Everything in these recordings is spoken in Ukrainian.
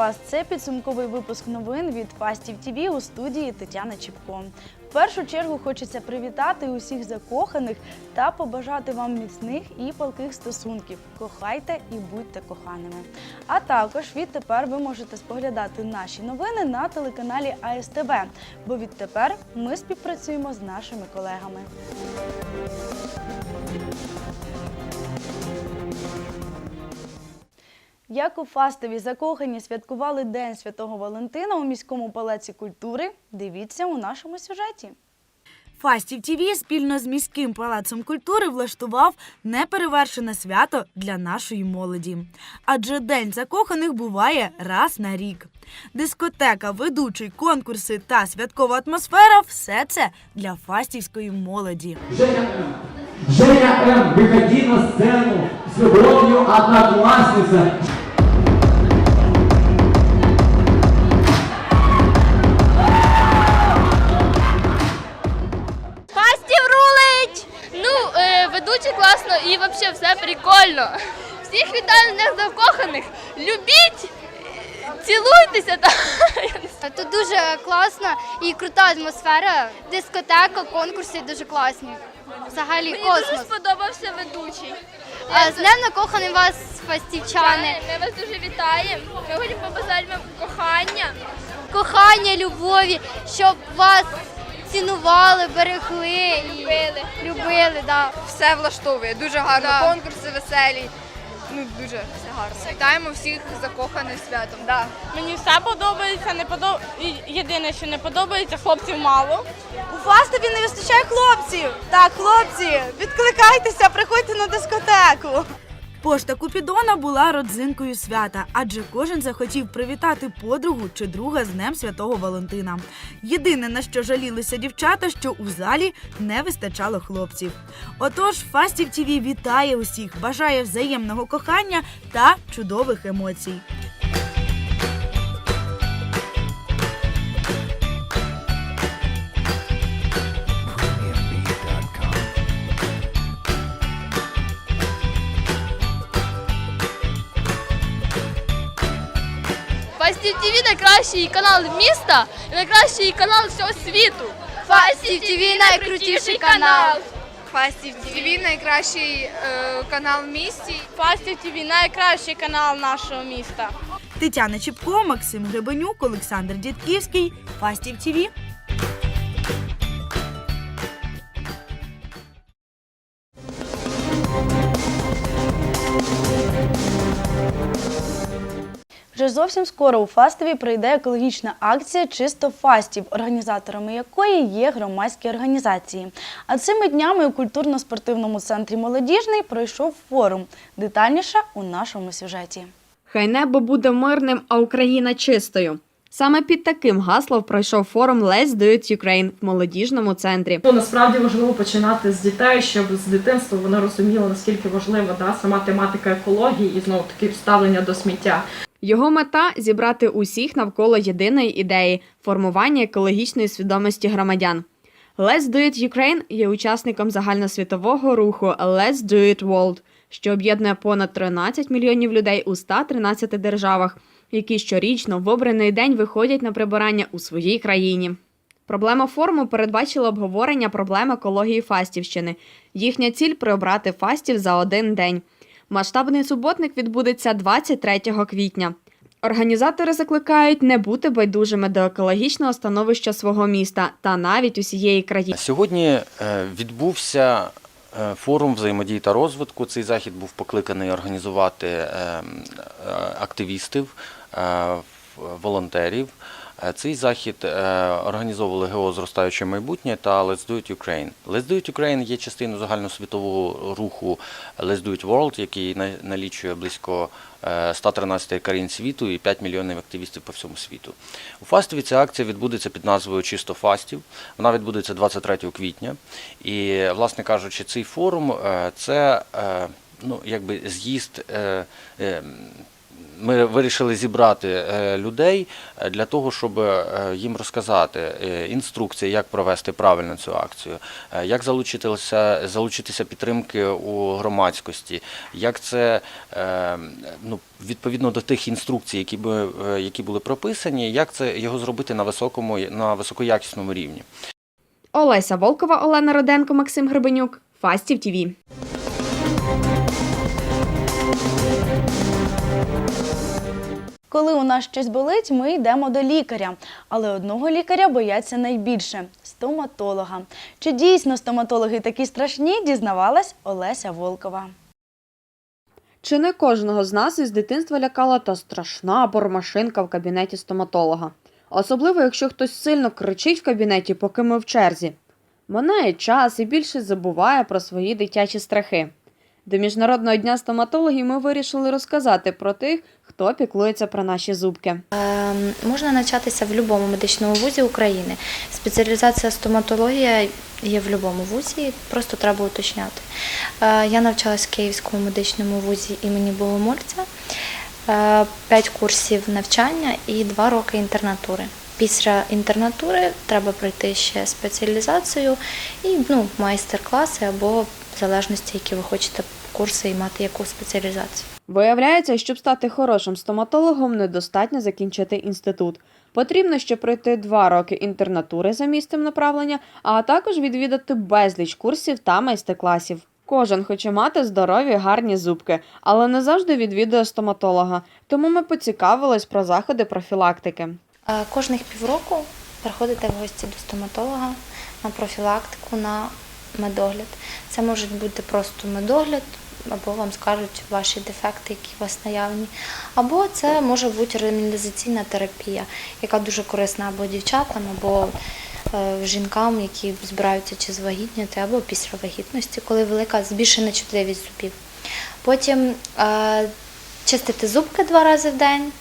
вас! Це підсумковий випуск новин від Фастів ТВ у студії Тетяна Чіпко. В першу чергу хочеться привітати усіх закоханих та побажати вам міцних і палких стосунків. Кохайте і будьте коханими. А також відтепер ви можете споглядати наші новини на телеканалі АСТВ, бо відтепер ми співпрацюємо з нашими колегами. Як у Фастові закохані святкували День Святого Валентина у міському палаці культури, дивіться у нашому сюжеті. Фастів ТВ спільно з міським палацом культури влаштував неперевершене свято для нашої молоді. Адже День закоханих буває раз на рік. Дискотека, ведучий, конкурси та святкова атмосфера все це для фастівської молоді. Женя М. Женя М. На сцену с любовью, одноклассница. І взагалі все прикольно. Всіх вітаю не закоханих. Любіть, цілуйтеся. Та. Тут дуже класно і крута атмосфера. Дискотека, конкурси дуже класні. Взагалі Мені дуже сподобався ведучий. А, З днем накоханий вас, фастівчани. Ми вас дуже вітаємо. Ми хочемо побажати вам кохання. Кохання, любові, щоб вас цінували, берегли і Любили. любили. Да. все влаштовує. Дуже гарно. Да. Конкурси веселі. Ну дуже все гарно. Вітаємо всіх закоханих святом. Да. Мені все подобається, не подоб... Єдине, що не подобається, хлопців мало. У Фастові не вистачає хлопців. Так, хлопці, відкликайтеся, приходьте на дискотеку. Пошта Купідона була родзинкою свята, адже кожен захотів привітати подругу чи друга з Днем Святого Валентина. Єдине на що жалілися дівчата, що у залі не вистачало хлопців. Отож, Фастів ТІВІ вітає усіх, бажає взаємного кохання та чудових емоцій. ТВ найкращий канал міста і найкращий канал всього світу. Фастів ТВ найкрутіший канал. Фастів ТВ найкращий е, канал в місті. Фастів ТВ найкращий канал нашого міста. Тетяна Чіпко, Максим Гребенюк, Олександр Дідківський, Фастів ТВ. Вже зовсім скоро у Фастові прийде екологічна акція Чисто Фастів, організаторами якої є громадські організації. А цими днями у культурно-спортивному центрі Молодіжний пройшов форум. Детальніше у нашому сюжеті. Хай небо буде мирним, а Україна чистою. Саме під таким гаслом пройшов форум Let's Do It Ukraine в молодіжному центрі. Насправді важливо починати з дітей, щоб з дитинства вони розуміли, наскільки важлива да, сама тематика екології і знову таки ставлення до сміття. Його мета зібрати усіх навколо єдиної ідеї формування екологічної свідомості громадян. Let's Do It Ukraine є учасником загальносвітового руху Let's Do It World, що об'єднує понад 13 мільйонів людей у 113 державах, які щорічно в обраний день виходять на прибирання у своїй країні. Проблема форуму передбачила обговорення проблем екології Фастівщини. Їхня ціль прибрати фастів за один день. Масштабний суботник відбудеться 23 квітня. Організатори закликають не бути байдужими до екологічного становища свого міста та навіть усієї країни. Сьогодні е, відбувся е, форум взаємодії та розвитку. Цей захід був покликаний організувати е, м, е, активістів, волонтерів. Е, Цей захід е, організовували ГО «Зростаюче майбутнє та Let's Do It Ukraine. Let's Do It Ukraine є частиною загальносвітового руху Let's Do It World, який на- налічує близько е, 113 країн світу і 5 мільйонів активістів по всьому світу. У Фастові ця акція відбудеться під назвою Чисто Фастів. Вона відбудеться 23 квітня. І, власне кажучи, цей форум е, це е, ну, якби з'їзд. Ми вирішили зібрати е, людей е, для того, щоб е, їм розказати інструкції, як провести правильно цю акцію, як залучитися, залучитися підтримки у громадськості, як це ну, відповідно до тих інструкцій, які, би, які були прописані, як це його зробити на високому на високоякісному рівні. Олеся Волкова, Олена Роденко, Максим Гребенюк. Фастів ТІВІ. Коли у нас щось болить, ми йдемо до лікаря. Але одного лікаря бояться найбільше стоматолога. Чи дійсно стоматологи такі страшні, дізнавалась Олеся Волкова. Чи не кожного з нас із дитинства лякала та страшна бормашинка в кабінеті стоматолога? Особливо, якщо хтось сильно кричить в кабінеті, поки ми в черзі. Минає час і більше забуває про свої дитячі страхи. До Міжнародного дня стоматологів ми вирішили розказати про тих, хто піклується про наші зубки. Ем, Можна навчатися в будь-якому медичному вузі України. Спеціалізація стоматологія є в будь-якому вузі, просто треба уточняти. Е, Я навчалась в Київському медичному вузі імені Богомольця, Е, курсів навчання і два роки інтернатури. Після інтернатури треба пройти ще спеціалізацію і ну, майстер-класи або в залежності, які ви хочете курси і мати яку спеціалізацію. Виявляється, щоб стати хорошим стоматологом, недостатньо закінчити інститут. Потрібно ще пройти два роки інтернатури за місцем направлення, а також відвідати безліч курсів та майстер-класів. Кожен хоче мати здорові, гарні зубки, але не завжди відвідує стоматолога. Тому ми поцікавились про заходи профілактики. Кожних півроку приходите в гості до стоматолога на профілактику, на медогляд. Це може бути просто медогляд, або вам скажуть ваші дефекти, які у вас наявні. Або це може бути ремінізаційна терапія, яка дуже корисна або дівчатам, або е, жінкам, які збираються чи звагітніти, або після вагітності, коли велика збільшена чутливість зубів. Потім е, чистити зубки два рази в день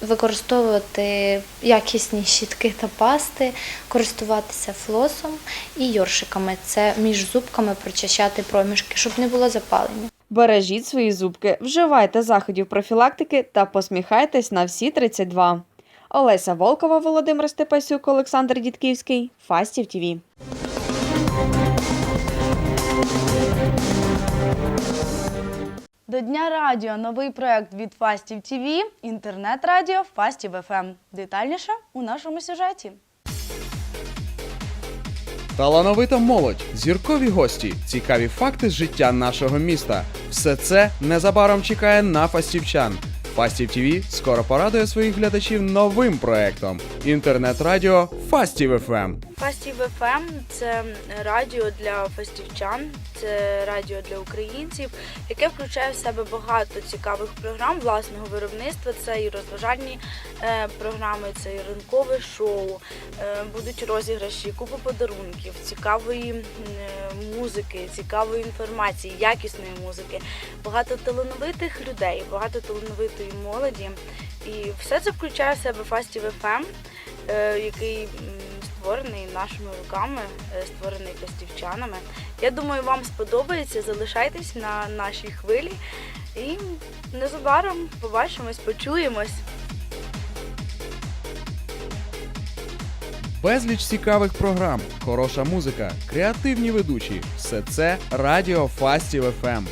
використовувати якісні щітки та пасти, користуватися флосом і йоршиками. Це між зубками прочищати проміжки, щоб не було запалення. Бережіть свої зубки, вживайте заходів профілактики та посміхайтесь на всі 32. Олеся Волкова, Володимир Степасюк, Олександр Дідківський. Фастів ТІВІ. До Дня радіо новий проект від Фастів ТВ, інтернет-радіо Фастів ФМ. Детальніше у нашому сюжеті. Талановита молодь, зіркові гості, цікаві факти з життя нашого міста. Все це незабаром чекає на фастівчан. Фастів ТВ скоро порадує своїх глядачів новим проектом інтернет-радіо Фастів ФМ. Фастів ФМ це радіо для фастівчан, це радіо для українців, яке включає в себе багато цікавих програм власного виробництва. Це і розважальні е, програми, це і ранкове шоу, е, будуть розіграші, купа подарунків, цікавої е, музики, цікавої інформації, якісної музики, багато талановитих людей, багато талановитої молоді. І все це включає в себе Фастів ФМ, е, який створений нашими руками, е, створений фастівчанами. Я думаю, вам сподобається. Залишайтесь на нашій хвилі і незабаром побачимось, почуємось. Безліч цікавих програм, хороша музика, креативні ведучі. Все це Радіо Фастів ФМ.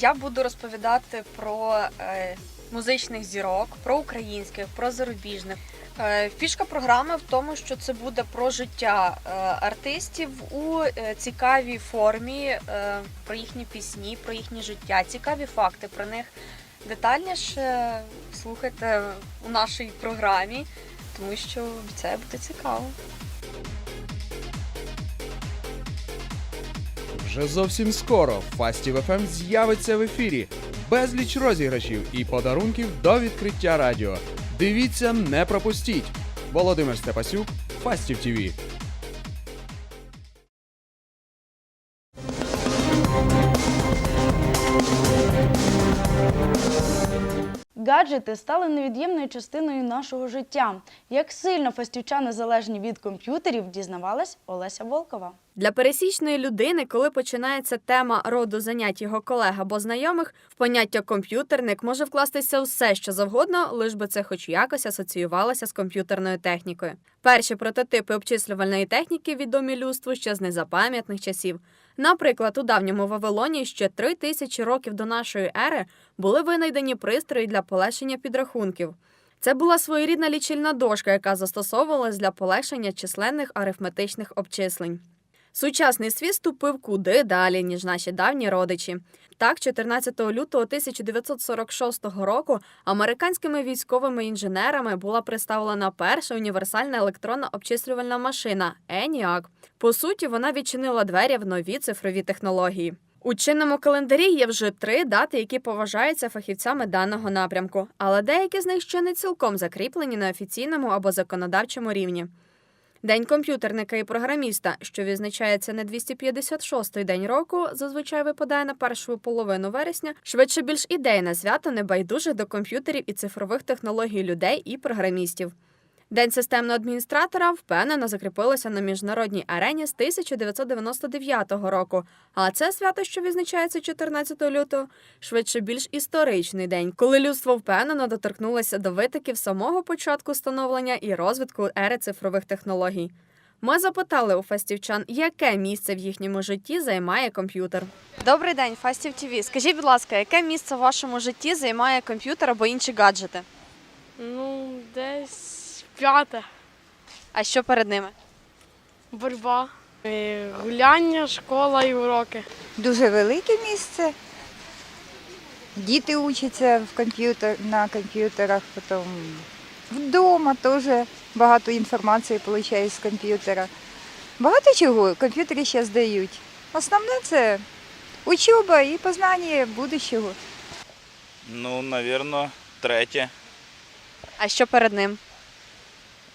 Я буду розповідати про е, музичних зірок, про українських, про зарубіжних. Е, фішка програми в тому, що це буде про життя е, артистів у е, цікавій формі, про їхні пісні, про їхнє життя, цікаві факти про них. Детальніше слухайте у нашій програмі, тому що обіцяє бути цікаво. Вже зовсім скоро Фастів ФМ з'явиться в ефірі. Безліч розіграшів і подарунків до відкриття радіо. Дивіться, не пропустіть. Володимир Степасюк, Фастів ТВ. Гаджети стали невід'ємною частиною нашого життя. Як сильно фастівчани залежні від комп'ютерів, дізнавалась Олеся Волкова. Для пересічної людини, коли починається тема роду занять його колег або знайомих, в поняття комп'ютерник може вкластися все, що завгодно, лиш би це хоч якось асоціювалося з комп'ютерною технікою. Перші прототипи обчислювальної техніки відомі людству ще з незапам'ятних часів. Наприклад, у давньому Вавилоні ще три тисячі років до нашої ери були винайдені пристрої для полегшення підрахунків. Це була своєрідна лічильна дошка, яка застосовувалась для полегшення численних арифметичних обчислень. Сучасний світ ступив куди далі, ніж наші давні родичі. Так, 14 лютого 1946 року американськими військовими інженерами була представлена перша універсальна електронна обчислювальна машина ENIAC. По суті, вона відчинила двері в нові цифрові технології. У чинному календарі є вже три дати, які поважаються фахівцями даного напрямку, але деякі з них ще не цілком закріплені на офіційному або законодавчому рівні. День комп'ютерника і програміста, що відзначається на 256-й день року, зазвичай випадає на першу половину вересня, швидше більш ідейне свято небайдужих до комп'ютерів і цифрових технологій людей і програмістів. День системного адміністратора впевнено закріпилося на міжнародній арені з 1999 року. А це свято, що відзначається 14 лютого, швидше більш історичний день, коли людство впевнено доторкнулося до витоків самого початку становлення і розвитку ери цифрових технологій. Ми запитали у фастівчан, яке місце в їхньому житті займає комп'ютер. Добрий день, Фастів ТВ. Скажіть, будь ласка, яке місце в вашому житті займає комп'ютер або інші гаджети? Ну, десь п'яте. А що перед ними? Боротьба. Гуляння, школа і уроки. Дуже велике місце. Діти учаться в комп'ютер, на комп'ютерах, потім вдома теж багато інформації отримують з комп'ютера. Багато чого комп'ютери зараз дають. Основне це учоба і познання будущого. Ну, напевно, третє. А що перед ним?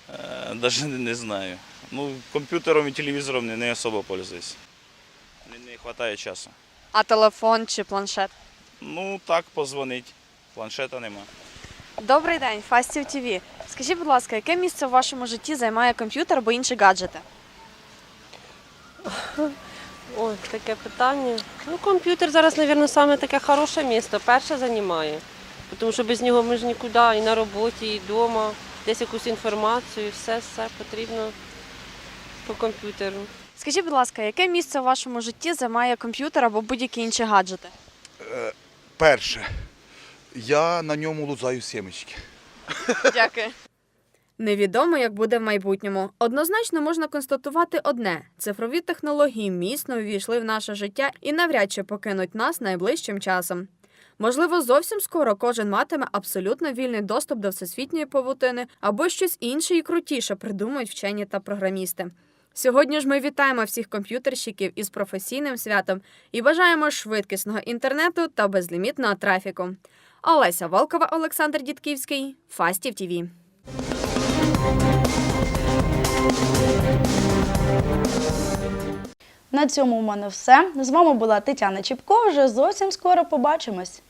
Е, Даже не, не знаю. Ну, комп'ютером і телевізором не, не особо пользуюсь. Не, не вистачає часу. А телефон чи планшет? Ну, так, позвонить. Планшета нема. Добрий день, Фастів ТВ. Скажіть, будь ласка, яке місце в вашому житті займає комп'ютер або інші гаджети? Ой, таке питання. Ну, комп'ютер зараз, мабуть, саме таке хороше місце, перше займає. Тому що без нього ми ж нікуди, і на роботі, і вдома, десь якусь інформацію, все, все потрібно по комп'ютеру. Скажіть, будь ласка, яке місце в вашому житті займає комп'ютер або будь-які інші гаджети? Перше, я на ньому лузаю сімечки. Дякую. Невідомо, як буде в майбутньому. Однозначно можна констатувати одне: цифрові технології міцно увійшли в наше життя і навряд чи покинуть нас найближчим часом. Можливо, зовсім скоро кожен матиме абсолютно вільний доступ до всесвітньої павутини або щось інше і крутіше придумають вчені та програмісти. Сьогодні ж ми вітаємо всіх комп'ютерщиків із професійним святом і бажаємо швидкісного інтернету та безлімітного трафіку. Олеся Волкова, Олександр Дідківський, Фастів ТІВІ. На цьому у мене все. З вами була Тетяна Чіпко. Вже зовсім скоро побачимось.